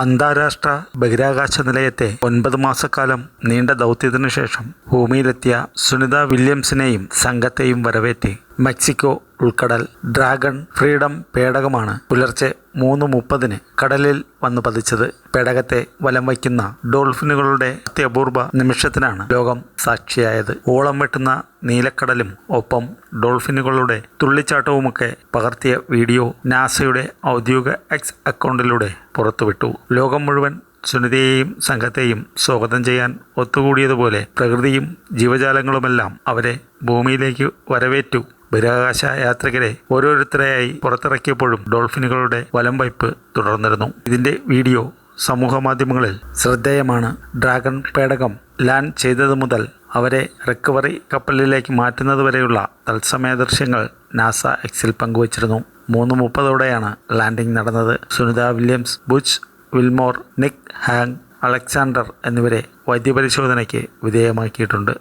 അന്താരാഷ്ട്ര ബഹിരാകാശ നിലയത്തെ ഒൻപത് മാസക്കാലം നീണ്ട ദൗത്യത്തിനു ശേഷം ഭൂമിയിലെത്തിയ സുനിത വില്യംസിനെയും സംഘത്തെയും വരവേറ്റി മെക്സിക്കോ ഉൾക്കടൽ ഡ്രാഗൺ ഫ്രീഡം പേടകമാണ് പുലർച്ചെ മൂന്ന് മുപ്പതിന് കടലിൽ വന്നു പതിച്ചത്. പേടകത്തെ വലം വയ്ക്കുന്ന ഡോൾഫിനുകളുടെ അത്യപൂർവ നിമിഷത്തിനാണ് ലോകം സാക്ഷിയായത്. ഓളം വെട്ടുന്ന നീലക്കടലും ഒപ്പം ഡോൾഫിനുകളുടെ തുള്ളിച്ചാട്ടവുമൊക്കെ പകർത്തിയ വീഡിയോ നാസയുടെ ഔദ്യോഗിക എക്സ് അക്കൗണ്ടിലൂടെ പുറത്തുവിട്ടു. ലോകം മുഴുവൻ സുനിതയെയും സംഘത്തെയും സ്വാഗതം ചെയ്യാൻ ഒത്തുകൂടിയതുപോലെ പ്രകൃതിയും ജീവജാലങ്ങളുമെല്ലാം അവരെ ഭൂമിയിലേക്ക് വരവേറ്റു. ബഹിരാകാശ യാത്രികരെ ഓരോരുത്തരെയായി പുറത്തിറക്കിയപ്പോഴും ഡോൾഫിനുകളുടെ വലം വയ്പ് തുടർന്നിരുന്നു. ഇതിന്റെ വീഡിയോ സമൂഹമാധ്യമങ്ങളിൽ ശ്രദ്ധേയമാണ്. ഡ്രാഗൺ പേടകം ലാൻഡ് ചെയ്തതു മുതൽ അവരെ റിക്കവറി കപ്പലിലേക്ക് മാറ്റുന്നത് വരെയുള്ള തത്സമയ ദൃശ്യങ്ങൾ നാസ എക്സിൽ പങ്കുവച്ചിരുന്നു. മൂന്ന് മുപ്പതോടെയാണ് ലാൻഡിംഗ് നടന്നത്. Sunita Williams Butch Wilmore Nick Hague Alexander എന്നിവരെ വൈദ്യപരിശോധനയ്ക്ക് വിധേയമാക്കിയിട്ടുണ്ട്.